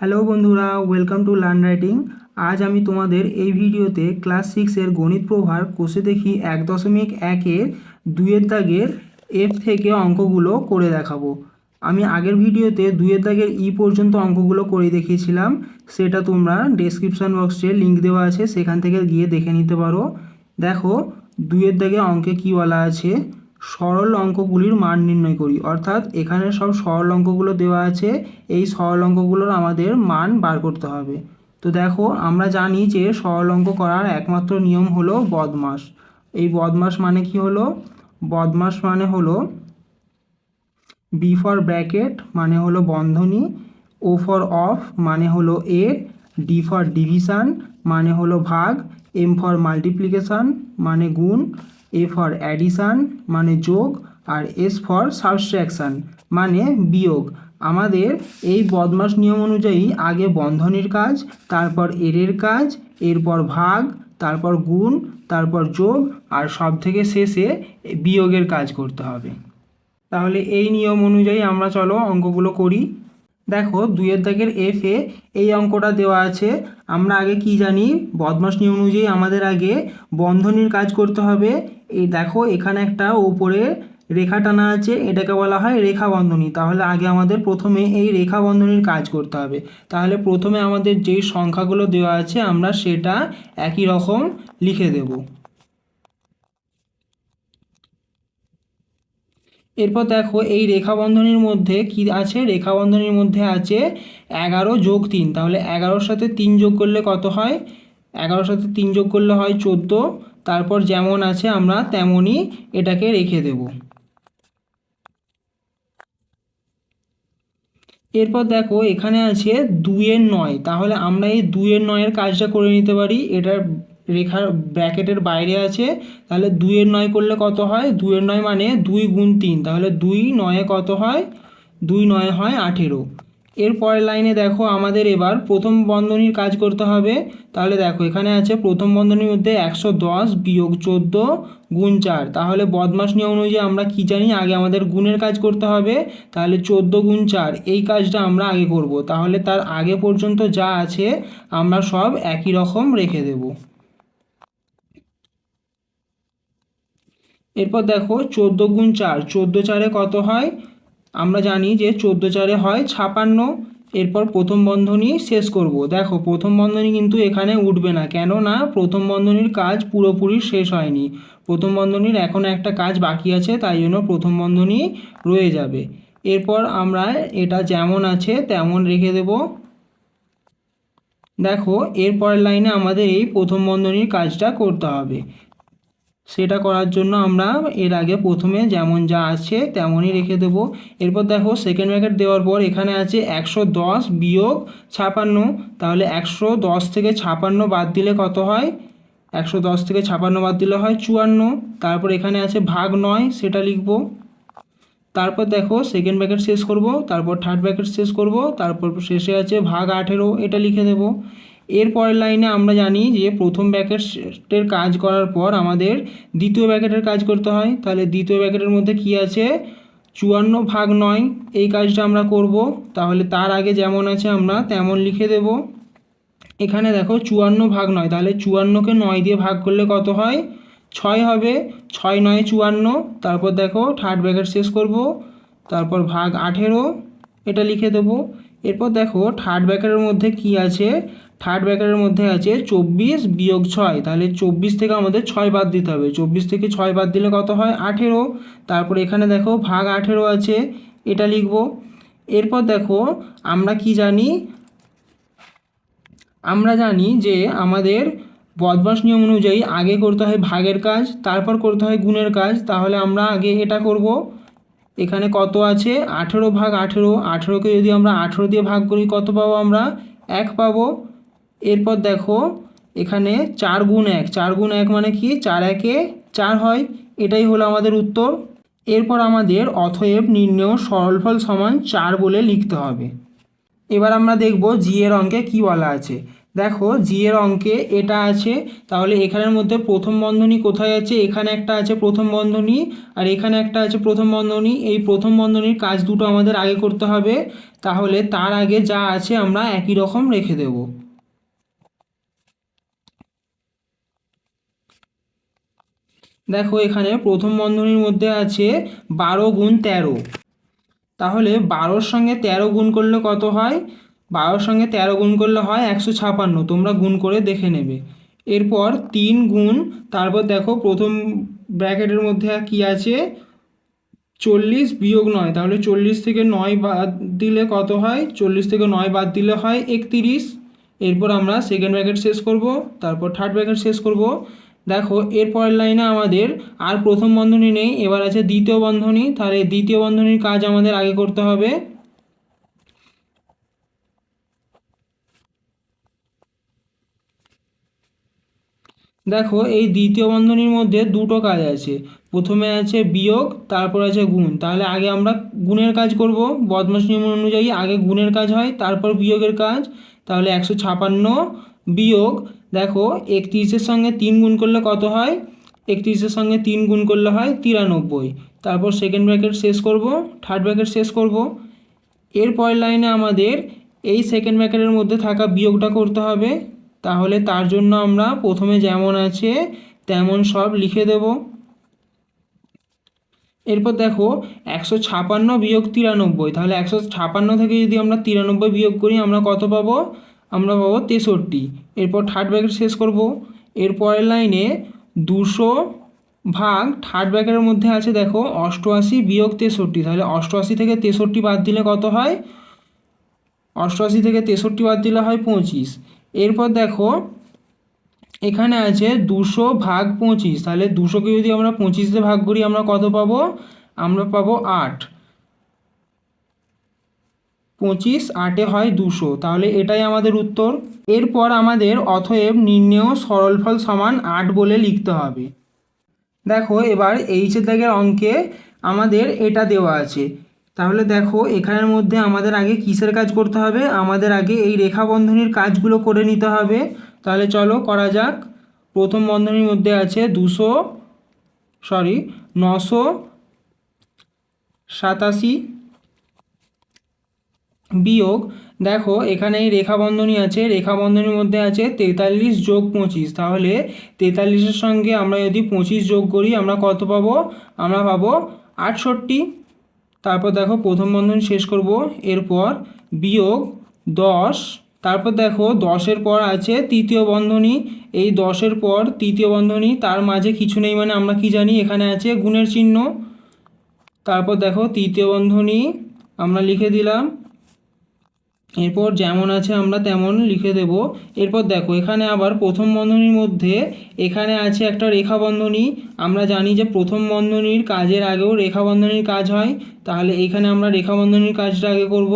Hello বন্ধুরা welcome to learn writing আজ আমি তোমাদের এই ভিডিওতে ক্লাস সিক্সের গণিত প্রভার কোষে দেখি এক দশমিক একের দুইয়ের দাগের এফ থেকে অঙ্কগুলো করে দেখাবো। আমি আগের ভিডিওতে দুইয়ের দাগের ই পর্যন্ত অঙ্কগুলো করে দেখিয়েছিলাম, সেটা তোমরা ডেসক্রিপশন বক্সে লিঙ্ক দেওয়া আছে, সেখান থেকে গিয়ে দেখে নিতে পারো। দেখো, দুইয়ের দাগে অঙ্কে কী বলা আছে? সরল অঙ্কগুলির মান নির্ণয় করি। অর্থাৎ এখানে সব সরল অঙ্কগুলো দেওয়া আছে, এই সরল অঙ্কগুলোর আমাদের মান বার করতে হবে। তো দেখো, আমরা জানি যে সরল অঙ্ক করার একমাত্র নিয়ম হলো বদমাস। এই বদমাস মানে কি হলো? বদমাস মানে হলো বি ফর ব্র্যাকেট মানে হলো বন্ধনী ও ফর অফ মানে হলো এ ডি ফর ডিভিশন মানে হলো ভাগ এম ফর মাল্টিপ্লিকেশান মানে গুণ এ ফর অ্যাডিশান মানে যোগ, আর এস ফর সাবস্ট্রাকশান মানে বিয়োগ। আমাদের এই বদমাস নিয়ম অনুযায়ী আগে বন্ধনীর কাজ, তারপর এরের কাজ, এরপর ভাগ, তারপর গুণ, তারপর যোগ, আর সব থেকে শেষে বিয়োগের কাজ করতে হবে। তাহলে এই নিয়ম অনুযায়ী আমরা চলো অঙ্কগুলো করি। দেখো দুইয়ের দাগের এফ এ এই অঙ্কটা দেওয়া আছে। আমরা আগে কি জানি? বদমাস নিয়ম অনুযায়ী আমাদের আগে বন্ধনীর কাজ করতে হবে। এই দেখো, এখানে একটা ওপরে রেখা টানা আছে, এটাকে বলা হয় রেখা বন্ধনী তাহলে আগে আমাদের প্রথমে এই রেখা বন্ধনীর কাজ করতে হবে। তাহলে প্রথমে আমাদের যেই সংখ্যাগুলো দেওয়া আছে, আমরা সেটা একই রকম লিখে দেবো। এরপর দেখো, এই রেখা বন্ধনীর মধ্যে কি আছে? রেখা বন্ধনীর মধ্যে আছে এগারো যোগ তিন। তাহলে এগারোর সাথে তিন যোগ করলে কত হয়? এগারোর সাথে তিন যোগ করলে হয় চোদ্দ। তারপর যেমন আছে আমরা তেমনই এটাকে রেখে দেব। এরপর দেখো, এখানে আছে দুইয়ের নয়। তাহলে আমরা এই দুইয়ের নয়ের কাজটা করে নিতে পারি। এটার রেখার ব্র্যাকেটের বাইরে আছে, তাহলে দুইয়ের নয় করলে কত হয়? দুইয়ের নয় মানে দুই গুণ তিন, তাহলে দুই নয়ে কত হয়? দুই নয় হয় আঠেরো। এর পরের লাইনে দেখো আমাদের এবার প্রথম বন্ধনীর কাজ করতে হবে। তাহলে দেখো এখানে আছে প্রথম বন্ধনীর মধ্যে একশো দশ বিয়োগ চোদ্দ গুণ চার। তাহলে বদমাস নিয়ম অনুযায়ী আমরা কী জানি? আগে আমাদের গুণের কাজ করতে হবে। তাহলে চোদ্দ গুণ চার, এই কাজটা আমরা আগে করব। তাহলে তার আগে পর্যন্ত যা আছে আমরা সব একই রকম রেখে দেবো। এরপর দেখো চোদ্দ গুণ চার, চোদ্দ চারে কত হয়? আমরা জানি যে চোদ্দ চারে হয় ছাপান্ন। এরপর প্রথম বন্ধনী শেষ করব। দেখো প্রথম বন্ধনী কিন্তু এখানে উঠবে না। কেন না প্রথম বন্ধনীর কাজ পুরোপুরি শেষ হয়নি। প্রথম বন্ধনীর এখন একটা কাজ বাকি আছে, তাই জন্য প্রথম বন্ধনী রয়ে যাবে। এরপর আমরা এটা যেমন আছে তেমন রেখে দেব। দেখো এরপরের লাইনে আমাদের এই প্রথম বন্ধনীর কাজটা করতে হবে। সেটা করার জন্য আমরা এর আগে প্রথমে যেমন যা আছে তেমনই রেখে দেব। এরপর দেখো সেকেন্ড ব্র্যাকেট দেওয়ার পর এখানে আছে একশো দশ বিয়োগ ছাপান্ন। তাহলে একশো দশ থেকে ছাপান্ন বাদ দিলে কত হয়? একশো দশ থেকে ছাপান্ন বাদ দিলে হয় চুয়ান্ন। তারপর এখানে আছে ভাগ নয়, সেটা লিখব। তারপর দেখো সেকেন্ড ব্র্যাকেট শেষ করব, তারপর থার্ড ব্র্যাকেট শেষ করব, তারপর শেষে আছে ভাগ আঠেরো, এটা লিখে দেবো। এর পরের লাইনে আমরা জানি যে প্রথম ব্র্যাকেটের কাজ করার পর আমাদের দ্বিতীয় ব্র্যাকেটের কাজ করতে হয়। তাহলে দ্বিতীয় ব্র্যাকেটের মধ্যে কি আছে? চুয়ান্ন ভাগ নয়। এই কাজটা আমরা করব। তাহলে তার আগে যেমন আছে আমরা তেমন লিখে দেব। এখানে দেখো চুয়ান্ন ভাগ নয়। তাহলে চুয়ান্নকে নয় দিয়ে ভাগ করলে কত হয়? ছয় হবে। ছয় নয় চুয়ান্ন। তারপর দেখো থার্ড ব্র্যাকেট শেষ করব। তারপর ভাগ আঠেরো। এটা লিখে দেবো। এরপর দেখো থার্ড ব্যাকারের মধ্যে কি আছে? থার্ড ব্র্যাকেটের মধ্যে আছে চব্বিশ বিয়োগ ছয়, তাহলে চব্বিশ থেকে আমাদের ছয় বাদ দিতে হবে। চব্বিশ থেকে ছয় বাদ দিলে কত হয়? আঠেরো। তারপর এখানে দেখো ভাগ আঠেরো আছে, এটা লিখব। এরপর দেখো আমরা কি জানি? আমরা জানি যে আমাদের বদমাস নিয়ম অনুযায়ী আগে করতে হয় ভাগের কাজ, তারপর করতে হয় গুণের কাজ, তাহলে আমরা আগে এটা করব। এখানে কত আছে? আঠেরো ভাগ আঠেরো। আঠেরোকে যদি আমরা আঠেরো দিয়ে ভাগ করি, কত পাবো আমরা? এক পাবো। এরপর দেখো, এখানে চার গুণ এক। চার গুণ এক মানে কি? চার একে চার হয়। এটাই হলো আমাদের উত্তর। এরপর আমাদের অথয়েব নির্ণয় সরলফল সমান চার বলে লিখতে হবে। এবার আমরা দেখব জি এর অঙ্কে কি বলা আছে। দেখো জি এর অঙ্কে এটা আছে, তাহলে এখানের মধ্যে প্রথম বন্ধনী কোথায় আছে? এখানে একটা আছে প্রথম বন্ধনী, আর এখানে একটা আছে প্রথম বন্ধনী। এই প্রথম বন্ধনীর কাজ দুটো আমাদের আগে করতে হবে, তাহলে তার আগে যা আছে আমরা একই রকম রেখে দেব। দেখো এখানে প্রথম বন্ধনীর মধ্যে আছে বারো গুণ তেরো। তাহলে বারোর সঙ্গে তেরো গুণ করলে কত হয়? বারোর সঙ্গে তেরো গুণ করলে হয় একশো ছাপান্ন, তোমরা গুণ করে দেখে নেবে। এরপর তিন গুণ, তারপর দেখো প্রথম ব্র্যাকেটের মধ্যে কি আছে? চল্লিশ বিয়োগ নয়, তাহলে চল্লিশ থেকে নয় বাদ দিলে কত হয়? চল্লিশ থেকে নয় বাদ দিলে হয় একতিরিশ। এরপর আমরা সেকেন্ড ব্র্যাকেট শেষ করব, তারপর থার্ড ব্র্যাকেট শেষ করব। দেখো, এরপরের লাইনে আমাদের আর প্রথম বন্ধনী নেই, এবার আছে দ্বিতীয় বন্ধনী, তাহলে দ্বিতীয় বন্ধনীর কাজ আমাদের আগে করতে হবে। দেখো, এই দ্বিতীয় বন্ধনীর মধ্যে দুটো কাজ আছে। প্রথমে আছে বিয়োগ, তারপর আছে গুণ। তাহলে আগে আমরা গুণের কাজ করব। বদমাস নিয়ম অনুযায়ী আগে গুণের কাজ হয়, তারপর বিয়োগের কাজ। তাহলে একশো ছাপান্ন বিয়োগ, দেখো, একত্রিশের সঙ্গে তিন গুণ করলে কত হয়? একত্রিশের সঙ্গে তিন গুণ করলে হয় তিরানব্বই। তারপর সেকেন্ড ব্র্যাকেট শেষ করব থার্ড ব্র্যাকেট শেষ করব। এর পরের লাইনে আমাদের এই সেকেন্ড ব্র্যাকেটের মধ্যে থাকা বিয়োগটা করতে হবে। তাহলে তার জন্য আমরা প্রথমে যেমন আছে তেমন সব লিখে দেব। এরপর দেখো একশো ছাপান্ন বিয়োগ তিরানব্বই, তাহলে একশো ছাপান্ন থেকে যদি আমরা তিরানব্বই বিয়োগ করি আমরা কত পাবো? আমরা পাবো তেষট্টি। এরপর থার্ড ব্র্যাকেট শেষ করব। এর পরের লাইনে দুশো ভাগ থার্ড ব্র্যাকেটের মধ্যে আছে দেখো অষ্টআশি বিয়োগ তেষট্টি, তাহলে অষ্টআশি থেকে তেষট্টি বাদ দিলে কত হয়? অষ্টআশি থেকে তেষট্টি বাদ দিলে হয় পঁচিশ। এরপর দেখো, এখানে আছে দুশো ভাগ পঁচিশ। তাহলে দুশোকে যদি আমরা পঁচিশ ভাগ করি, আমরা কত পাবো? আমরা পাবো আট। পঁচিশ আটে হয় দুশো। তাহলে এটাই আমাদের উত্তর। এরপর আমাদের অথয়েব নির্ণেয় সরলফল সমান আট বলে লিখতে হবে। দেখো, এবার এইচের দাগের অঙ্কে আমাদের এটা দেওয়া আছে। তাহলে দেখো, এখানের মধ্যে আমাদের আগে কিসের কাজ করতে হবে? আমাদের আগে এই রেখা বন্ধনীর কাজগুলো করে নিতে হবে। তাহলে চলো করা যাক। প্রথম বন্ধনীর মধ্যে আছে দুশো সরি নশো সাতাশি বিয়োগ। দেখো, এখানে এই রেখা বন্ধনী আছে। রেখা বন্ধনীর মধ্যে আছে তেতাল্লিশ যোগ পঁচিশ। তাহলে তেতাল্লিশের সঙ্গে আমরা যদি পঁচিশ যোগ করি, আমরা কত পাবো? আমরা পাবো আটষট্টি। তারপর দেখো প্রথম বন্ধন শেষ করব, এরপর বিয়োগ দশ, তারপর দেখো দশের পর আছে তৃতীয় বন্ধনী, এই দশের পর তৃতীয় বন্ধনী, তার মাঝে কিছু নেই মানে আমরা কি জানি, এখানে আছে গুণের চিহ্ন। তারপর দেখো তৃতীয় বন্ধনী, আমরা লিখে দিলাম। এরপর যেমন আছে আমরা তেমন লিখে দেব। এরপর দেখো, এখানে আবার প্রথম বন্ধনীর মধ্যে এখানে আছে একটা রেখা বন্ধনী আমরা জানি যে প্রথম বন্ধনীর কাজের আগেও রেখা বন্ধনীর কাজ হয়। তাহলে এখানে আমরা রেখা বন্ধনীর কাজটা আগে করব।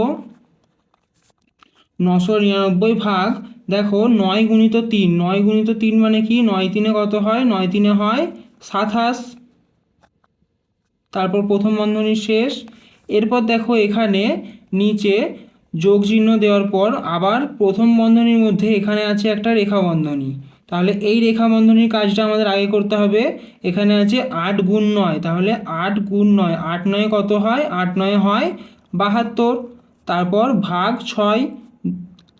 নশো নিরানব্বই ভাগ, দেখো, নয় গুণিত তিন। নয় গুণিত তিন মানে কি? নয় তিনে কত হয়? নয় তিনে হয় সাতাশ। তারপর প্রথম বন্ধনীর শেষ। এরপর দেখো এখানে নিচে যোগ চিহ্ন দেওয়ার পর আবার প্রথম বন্ধনীর মধ্যে এখানে আছে একটা রেখা বন্ধনী তাহলে এই রেখা বন্ধনীর কাজটা আমাদের আগে করতে হবে। এখানে আছে আট গুণ নয়। তাহলে আট গুণ নয়। আট নয় কত হয়? আট নয় হয় বাহাত্তর। তারপর ভাগ ছয়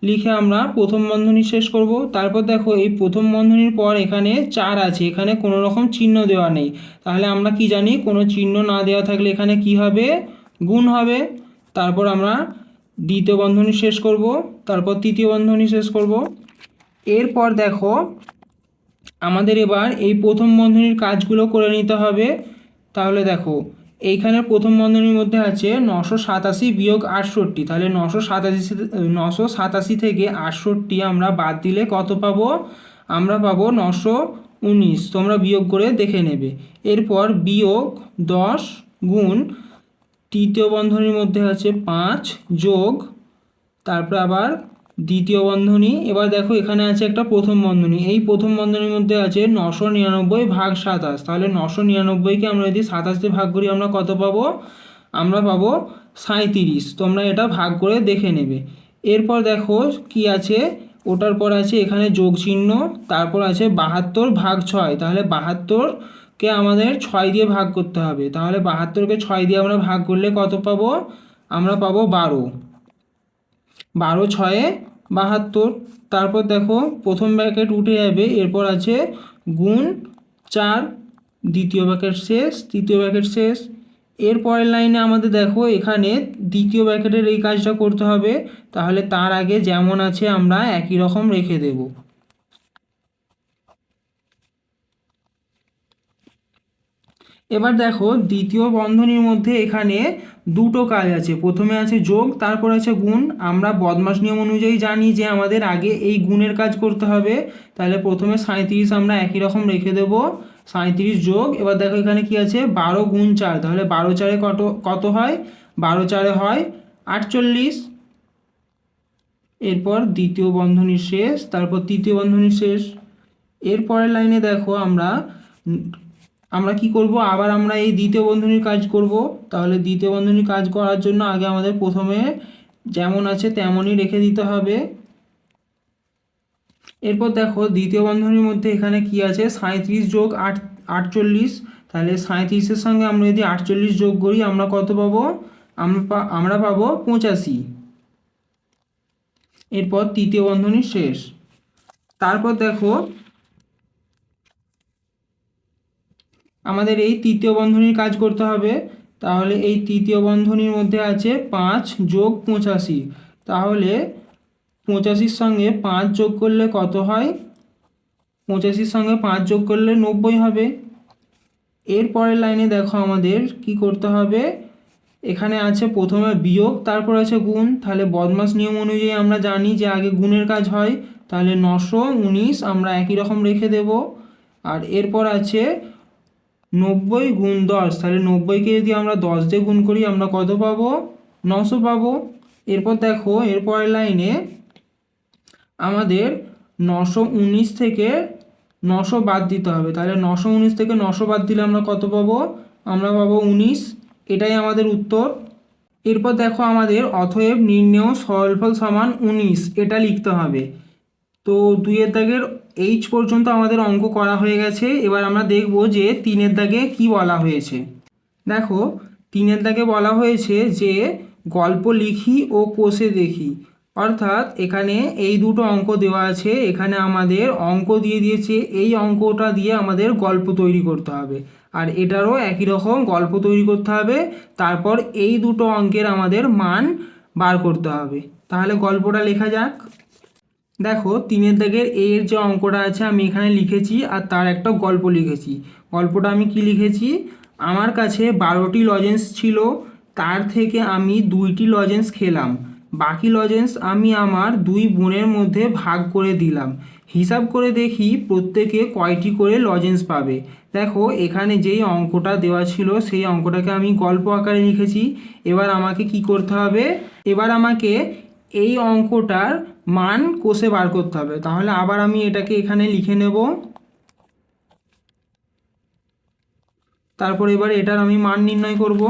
লিখে আমরা প্রথম বন্ধনী শেষ করব। তারপর দেখো এই প্রথম বন্ধনীর পর এখানে চার আছে। এখানে কোনো রকম চিহ্ন দেওয়া নেই। তাহলে আমরা কি জানি? কোনো চিহ্ন না দেওয়া থাকলে এখানে কি হবে? গুণ হবে। তারপর আমরা দ্বিতীয় বন্ধনী শেষ করব, তারপর তৃতীয় বন্ধনী শেষ করব। এরপর দেখো, আমাদের এবার এই প্রথম বন্ধনীর কাজগুলো করে নিতে হবে। তাহলে দেখো, এইখানে প্রথম বন্ধনীর মধ্যে আছে নশো সাতাশি বিয়োগ আটষট্টি। তাহলে নশো সাতাশি নশো সাতাশি থেকে আটষট্টি আমরা বাদ দিলে কত পাবো? আমরা পাবো নশো উনিশ। তোমরা বিয়োগ করে দেখে নেবে। এরপর বিয়োগ দশ গুণ তৃতীয় বন্ধনীর মধ্যে আছে পাঁচ যোগ, তারপর আবার দ্বিতীয় বন্ধনী। এবার দেখো এখানে আছে একটা প্রথম বন্ধনী। এই প্রথম বন্ধনীর মধ্যে আছে নশো নিরানব্বই ভাগ সাতাশ। তাহলে নশো নিরানব্বইকে আমরা যদি সাতাশ দিয়ে ভাগ করি, আমরা কত পাবো? আমরা পাবো সাঁইত্রিশ। তোমরা এটা ভাগ করে দেখে নেবে। এরপর দেখো কি আছে? ওটার পর আছে এখানে যোগ চিহ্ন তারপর আছে বাহাত্তর ভাগ ছয়। তাহলে বাহাত্তরকে আমাদের ছয় দিয়ে ভাগ করতে হবে। তাহলে বাহাত্তরকে ছয় দিয়ে আমরা ভাগ করলে কত পাবো? আমরা পাবো বারো। বারো ছয়ে বাহাত্তর। তারপর দেখো, প্রথম ব্র্যাকেট উঠে যাবে, এরপর আছে গুণ চার, দ্বিতীয় ব্র্যাকেট শেষ, তৃতীয় ব্র্যাকেট শেষ। এর পরের লাইনে আমাদের দেখো, এখানে দ্বিতীয় ব্র্যাকেটের এই কাজটা করতে হবে। তাহলে তার আগে যেমন আছে আমরা একই রকম রেখে দেব। এবার দেখো দ্বিতীয় বন্ধনীর মধ্যে এখানে দুটো কাজ আছে। প্রথমে আছে যোগ, তারপর আছে গুণ। আমরা বদমাস নিয়ম অনুযায়ী জানি যে আমাদের আগে এই গুণের কাজ করতে হবে। তাহলে প্রথমে সাঁত্রিশ আমরা একই রকম রেখে দেব। সাঁত্রিশ যোগ, এবার দেখো এখানে কি আছে? বারো গুণ চার, তাহলে বারো চারে কত কত হয়? বারো চারে হয় আটচল্লিশ। এরপর দ্বিতীয় বন্ধনীর শেষ, তারপর তৃতীয় বন্ধনীর শেষ। এরপরের লাইনে দেখো আমরা আমরা কি করব? আবার আমরা এই দ্বিতীয় বন্ধনীর কাজ করব। তাহলে দ্বিতীয় বন্ধনীর কাজ করার জন্য আগে আমাদের প্রথমে যেমন আছে তেমনই রেখে দিতে হবে। এরপর দেখো দ্বিতীয় বন্ধনীর মধ্যে এখানে কি আছে? সাঁত্রিশ যোগ আট, আটচল্লিশ। তাহলে সাঁত্রিশের সঙ্গে আমরা যদি আটচল্লিশ যোগ করি, আমরা কত পাবো? আমরা আমরা পাবো পঁচাশি। এরপর তৃতীয় বন্ধনী শেষ। তারপর দেখো আমাদের এই তৃতীয় বন্ধনীর কাজ করতে হবে। তাহলে এই তৃতীয় বন্ধনীর মধ্যে আছে পাঁচ যোগ পঁচাশি। তাহলে পঁচাশির সঙ্গে পাঁচ যোগ করলে কত হয়? পঁচাশির সঙ্গে পাঁচ যোগ করলে নব্বই হবে। এর পরের লাইনে দেখো আমাদের কি করতে হবে। এখানে আছে প্রথমে বিয়োগ, তারপর আছে গুণ। তাহলে বদমাস নিয়ম অনুযায়ী আমরা জানি যে আগে গুণের কাজ হয়। তাহলে নশো উনিশ আমরা একই রকম রেখে দেব। আর এরপর আছে নব্বই গুণ দশ, তাহলে নব্বইকে যদি আমরা দশ দিয়ে গুণ করি, আমরা কত পাবো? নশো পাবো। এরপর দেখো এরপরের লাইনে আমাদের নশো উনিশ থেকে নশো বাদ দিতে হবে। তাহলে নশো উনিশ থেকে নশো বাদ দিলে আমরা কত পাবো? আমরা পাবো উনিশ। এটাই আমাদের উত্তর। এরপর দেখো আমাদের অতএব নির্ণেয় সরলফল সমান উনিশ। এটা লিখতে হবে। তো দুইয়ের দাগের এইচ পর্যন্ত আমাদের অঙ্ক করা হয়ে গেছে। এবার আমরা দেখব যে তিনের দাগে কি বলা হয়েছে। দেখো, তিনের দাগে বলা হয়েছে যে গল্প লিখি ও কোষে দেখি। অর্থাৎ এখানে এই দুটো অঙ্ক দেওয়া আছে। এখানে আমাদের অঙ্ক দিয়ে দিয়েছে। এই অঙ্কটা দিয়ে আমাদের গল্প তৈরি করতে হবে। আর এটারও একই রকম গল্প তৈরি করতে হবে। তারপর এই দুটো অঙ্কের আমাদের মান বার করতে হবে। তাহলে গল্পটা লেখা যাক। দেখো, তিনের দাগের এর যে অঙ্কটা আছে আমি এখানে লিখেছি আর তার একটা গল্প লিখেছি। গল্পটা আমি কি লিখেছি? আমার কাছে বারোটি লজেন্স ছিল, তার থেকে আমি দুইটি লজেন্স খেলাম। বাকি লজেন্স আমি আমার দুই বোনের মধ্যে ভাগ করে দিলাম। হিসাব করে দেখি প্রত্যেকে কয়টি করে লজেন্স পাবে। দেখো, এখানে যেই অঙ্কটা দেওয়া ছিল, সেই অঙ্কটাকে আমি গল্প আকারে লিখেছি। এবার আমাকে কি করতে হবে? এবার আমাকে এই অঙ্কটার মান কোষে বার করতে হবে। তাহলে আবার আমি এটাকে এখানে লিখে নেব। তারপর এবার এটার আমি মান নির্ণয় করব।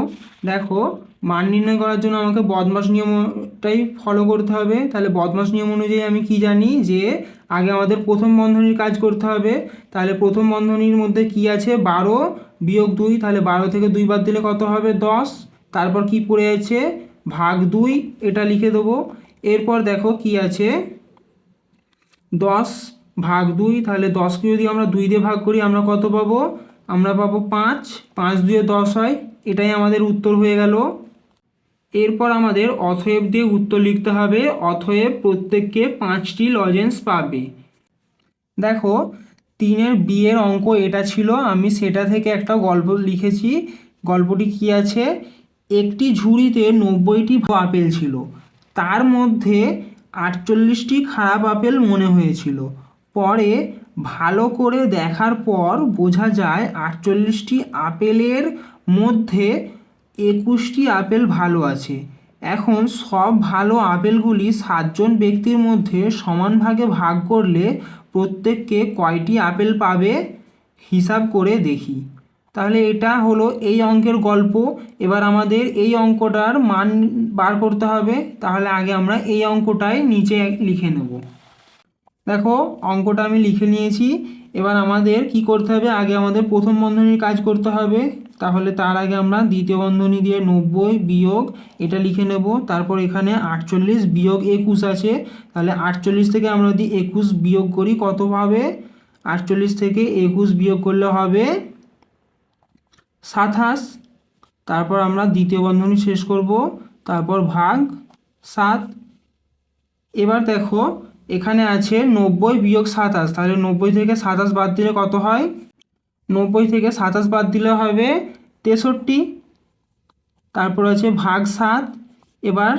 দেখো, মান নির্ণয় করার জন্য আমাকে বদমাস নিয়মটাই ফলো করতে হবে। তাহলে বদমাস নিয়ম অনুযায়ী আমি কি জানি যে, আগে আমাদের প্রথম বন্ধনীর কাজ করতে হবে। তাহলে প্রথম বন্ধনীর মধ্যে কি আছে? বারো বিয়োগ দুই, তাহলে বারো থেকে দুই বাদ দিলে কত হবে? দশ। তারপর কি পড়ে আছে? ভাগ দুই, এটা লিখে দেবো। এরপর দেখো কি আছে? দশ ভাগ দুই, তাহলে দশকে যদি আমরা দুই দিয়ে ভাগ করি, আমরা কত পাবো? আমরা পাবো পাঁচ। পাঁচ দুয়ে দশ হয়, এটাই আমাদের উত্তর হয়ে গেল। এরপর আমাদের অথয়েব দিয়ে উত্তর লিখতে হবে, অথয়েব প্রত্যেককে পাঁচটি লজেন্স পাবে। দেখো, তিনের বিয়ের অঙ্ক এটা ছিল, আমি সেটা থেকে একটা গল্প লিখেছি। গল্পটি কি আছে? একটি ঝুড়িতে নব্বইটি আপেল ছিল। তার মধ্যে আটচল্লিশটি খারাপ আপেল মনে হয়েছিল। পরে ভালো করে দেখার পর বোঝা যায় আটচল্লিশটি আপেলের মধ্যে একুশটি আপেল ভালো আছে। এখন সব ভালো আপেলগুলি সাতজন ব্যক্তির মধ্যে সমান ভাগে ভাগ করলে প্রত্যেককে কয়টি আপেল পাবে? হিসাব করে দেখি। তাহলে এটা হলো এই অঙ্কের গল্প। এবার আমাদের এই অঙ্কটার মান বার করতে হবে। তাহলে আগে আমরা এই অঙ্কটাই নিচে লিখে নেব। দেখো, অঙ্কটা আমি লিখে নিয়েছি। এবার আমাদের কি করতে হবে? আগে আমাদের প্রথম বন্ধনীর কাজ করতে হবে। তাহলে তার আগে আমরা দ্বিতীয় বন্ধনী দিয়ে নব্বই বিয়োগ এটা লিখে নেব। তারপর এখানে আটচল্লিশ বিয়োগ একুশ আছে। তাহলে আটচল্লিশ থেকে আমরা যদি একুশ বিয়োগ করি কত হবে? আটচল্লিশ থেকে একুশ বিয়োগ করলে হবে সাতাশ তারপর আমরা দ্বিতীয় বন্ধনী শেষ করব, তারপর ভাগ সাত। এবার দেখো, এখানে আছে নব্বই বিয়োগ সাতাশ তাহলে নব্বই থেকে সাতাশ বাদ দিলে কত হয়? নব্বই থেকে সাতাশ বাদ দিলে হবে তেষট্টি। তারপর আছে ভাগ সাত। এবার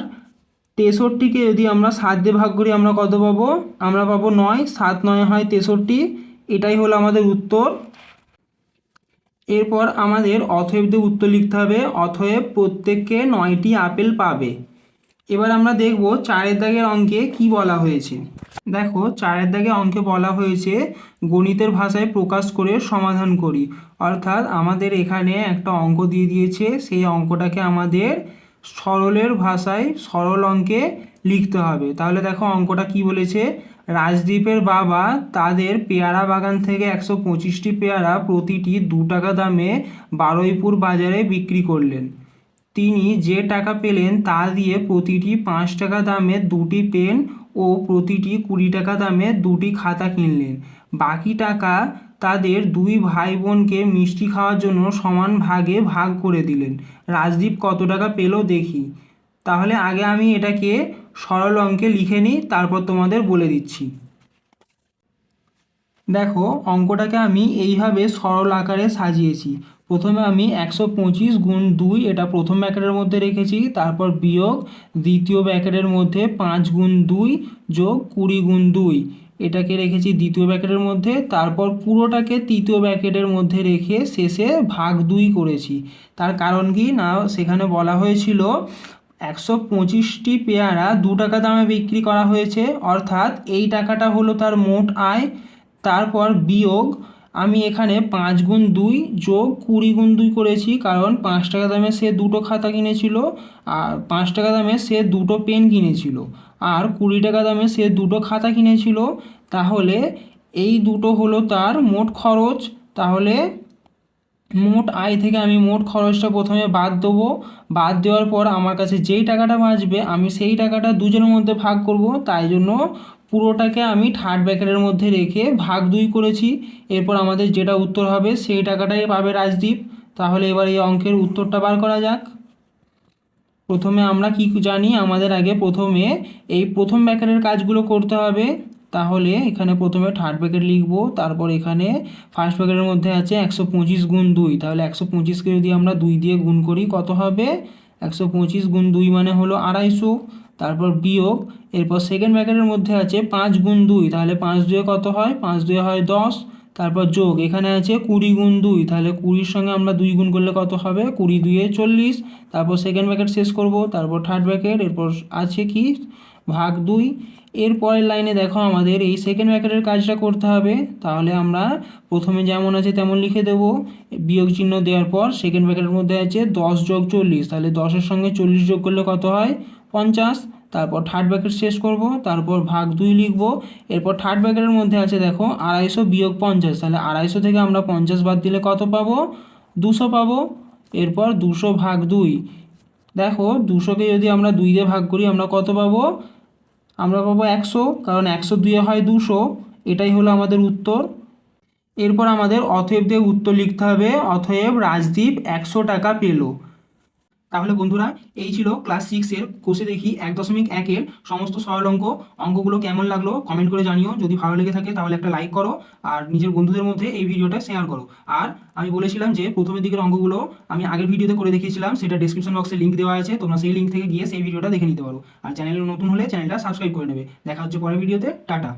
তেষট্টিকে যদি আমরা সাত দিয়ে ভাগ করি, আমরা কত পাবো? আমরা পাবো নয়, সাত নয় হয় তেষট্টি। এটাই হলো আমাদের উত্তর। এরপর আমাদের অথয়েবদের উত্তর লিখতে হবে অথয়েব প্রত্যেককে নয়টি আপেল পাবে। এবার আমরা দেখব চারের দাগের অঙ্কে কি বলা হয়েছে। দেখো, চারের দাগে অঙ্কে বলা হয়েছে, গণিতের ভাষায় প্রকাশ করে সমাধান করি। অর্থাৎ আমাদের এখানে একটা অঙ্ক দিয়ে দিয়েছে, সেই অঙ্কটাকে আমাদের সরলের ভাষায় সরল অঙ্কে লিখতে হবে। তাহলে দেখো অঙ্কটা কি বলেছে রাজদীপের বাবা তাদের পেয়ারা বাগান থেকে একশো পঁচিশটি পেয়ারা প্রতিটি দু টাকা দামে বারুইপুর বাজারে বিক্রি করলেন। তিনি যে টাকা পেলেন তা দিয়ে প্রতিটি পাঁচ টাকা দামের দুটি পেন ও প্রতিটি কুড়ি টাকা দামের দুটি খাতা কিনলেন। বাকি টাকা তাদের দুই ভাই বোনকে মিষ্টি খাওয়ার জন্য সমান ভাগে ভাগ করে দিলেন। রাজদীপ কত টাকা পেল দেখি। তাহলে আগে আমি এটাকে সরল অঙ্কে লিখে নিই, তারপর তোমাদের বলে দিচ্ছি। দেখো, অঙ্কটাকে আমি এইভাবে সরল আকারে সাজিয়েছি। প্রথমে আমি একশো পঁচিশ গুণ দুই, এটা প্রথম ব্যাকেটের মধ্যে রেখেছি, তারপর বিয়োগ, দ্বিতীয় ব্যাকেটের মধ্যে পাঁচ গুণ দুই যোগ কুড়ি গুণ দুই। এটাকে রেখেছি দ্বিতীয় ব্যাকেটের মধ্যে, তারপর পুরোটাকে তৃতীয় ব্যাকেটের মধ্যে রেখে শেষে ভাগ দুই করেছি। তার কারণ কি? না, সেখানে বলা হয়েছিল একশো পঁচিশটি পেয়ারা দু টাকা দামে বিক্রি করা হয়েছে। অর্থাৎ এই টাকাটা হলো তার মোট আয়, তারপর বিয়োগ। আমি এখানে পাঁচ গুণ দুই যোগ কুড়ি গুণ দুই করেছি, কারণ পাঁচ টাকা দামে সে দুটো খাতা কিনেছিল, আর পাঁচ টাকা দামে সে দুটো পেন কিনেছিল, আর কুড়ি টাকা দামে সে দুটো খাতা কিনেছিল। তাহলে এই দুটো হলো তার মোট খরচ। তাহলে মোট আয় থেকে আমি মোট খরচটা প্রথমে বাদ দেবো। বাদ দেওয়ার পর আমার কাছে যেই টাকাটা বাঁচবে, আমি সেই টাকাটা দুজনের মধ্যে ভাগ করব। তাই জন্য পুরোটাকে আমি থার্ড ব্র্যাকেটের মধ্যে রেখে ভাগ দুই করেছি। এরপর আমাদের যেটা উত্তর হবে, সেই টাকাটাই পাবে রাজদীপ। তাহলে এবার এই অঙ্কের উত্তরটা বার করা যাক। প্রথমে আমরা কি জানি, আমাদের আগে প্রথমে এই প্রথম ব্র্যাকেটের কাজগুলো করতে হবে। তাহলে এখানে প্রথমে থার্ড ব্র্যাকেট লিখব, তারপর এখানে ফার্স্ট ব্র্যাকেটের মধ্যে আছে একশো পঁচিশ গুণ দুই, তাহলে একশো পঁচিশকে যদি আমরা দুই দিয়ে গুণ করি কত হবে? একশো পঁচিশ গুণ দুই মানে হলো আড়াইশো, তারপর বিয়োগ, এরপর সেকেন্ড ব্র্যাকেটের মধ্যে আছে পাঁচ গুণ দুই, তাহলে পাঁচ দুয়ে কত হয়? পাঁচ দুয়ে হয় দশ, তারপর যোগ, এখানে আছে কুড়ি গুণ দুই, তাহলে কুড়ির সঙ্গে আমরা দুই গুণ করলে কত হবে? কুড়ি দুয়ে চল্লিশ, তারপর সেকেন্ড ব্র্যাকেট শেষ করব, তারপর থার্ড ব্র্যাকেট এরপর আছে কি? ভাগ দুই এর পরের লাইনে দেখো আমাদের এই সেকেন্ড ব্র্যাকেটের কাজটা করতে হবে। তাহলে আমরা প্রথমে যেমন আছে তেমন লিখে দেব। বিয়োগ চিহ্ন দেওয়ার পর সেকেন্ড ব্র্যাকেটের মধ্যে আছে দশ যোগ চল্লিশ। তাহলে দশের সঙ্গে চল্লিশ যোগ করলে কত হয়? পঞ্চাশ। তারপর থার্ড ব্র্যাকেট শেষ করব। তারপর ভাগ দুই লিখব। এরপর থার্ড ব্র্যাকেটের মধ্যে আছে দেখো আড়াইশো বিয়োগ পঞ্চাশ। তাহলে আড়াইশো থেকে আমরা পঞ্চাশ বাদ দিলে কত পাবো? দুশো পাবো। এরপর দুশো ভাগ দুই। দেখো দুশোকে যদি আমরা দুই দিয়ে ভাগ করি আমরা কত পাবো? আমরা পাবো একশো, কারণ একশো দুয়ে হয় দুশো, এটাই হলো আমাদের উত্তর। এরপর আমাদের অথয়েব দিয়ে উত্তর লিখতে হবে অথয়েব রাজদীপ একশো টাকা পেল। তাহলে বন্ধুরা, এই ছিল ক্লাস সিক্সের কোষে দেখি এক দশমিক একের সমস্ত সরল অঙ্ক। অঙ্কগুলো কেমন লাগল কমেন্ট করে জানিও। যদি ভালো লেগে থাকে তাহলে একটা লাইক করো আর নিজের বন্ধুদের মধ্যে এই ভিডিওটা শেয়ার করো। আর আমি বলেছিলাম যে প্রথমের দিকের অঙ্কগুলো আমি আগের ভিডিওতে করে দেখিয়েছিলাম, সেটা ডিসক্রিপশন বক্সে লিঙ্ক দেওয়া আছে, তোমরা সেই লিঙ্ক থেকে গিয়ে সেই ভিডিওটা দেখে নিতে পারো। আর চ্যানেলে নতুন হলে চ্যানেলটা সাবস্ক্রাইব করে নেবে। দেখা হচ্ছে পরের ভিডিওতে টাটা।